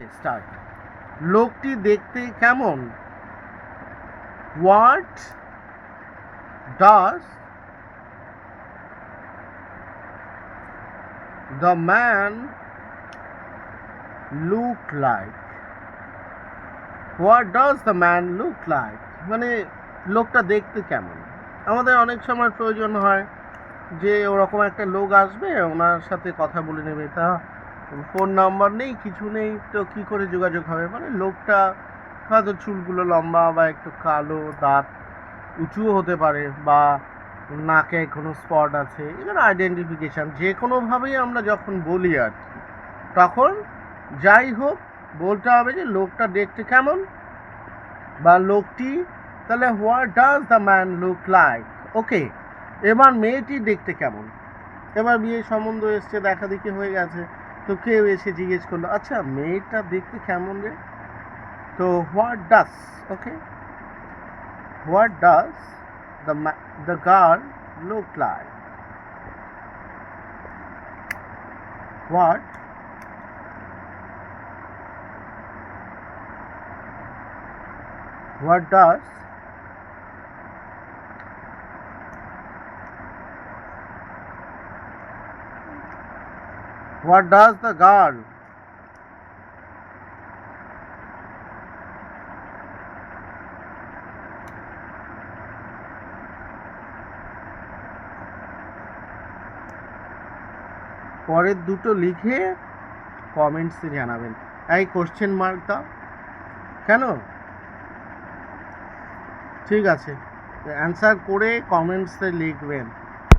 Start লোকটি দেখতে কেমন? What does the man look like what does the man look like মানে লোকটা দেখতে কেমন? আমাদের অনেক সময় প্রয়োজন হয় যে ওরকম একটা লোক আসবে, ওনার সাথে কথা বলে নেবে। তা ফোন নাম্বার নেই, কিছু নেই, তো কি করে যোগাযোগ হবে? মানে লোকটা হয়তো চুলগুলো লম্বা বা একটু কালো দাঁত, উঁচুও হতে পারে বা নাকে কোনো স্পট আছে এখানে আইডেন্টিফিকেশান যে কোনোভাবেই আমরা যখন বলি আর কি, তখন যাই হোক, বলতে হবে যে লোকটা দেখতে কেমন? বা লোকটি, তাহলে what does the man look like okay এবার মেয়েটি দেখতে কেমন? এবার বিয়ে সম্বন্ধ এসছে, দেখা দেখি হয়ে গেছে। তো কেউ এসে জিজ্ঞেস করল আচ্ছা মেয়েটা দেখতে কেমন রে? তো what does okay what does the the girl look like? What What does What does the girl পরের দুটো লিখে কমেন্টসে জানাবেন। এই কোশ্চেন মার্ক দাও। কেন? ঠিক আছে। অ্যান্সার করে কমেন্টসে লিখবেন।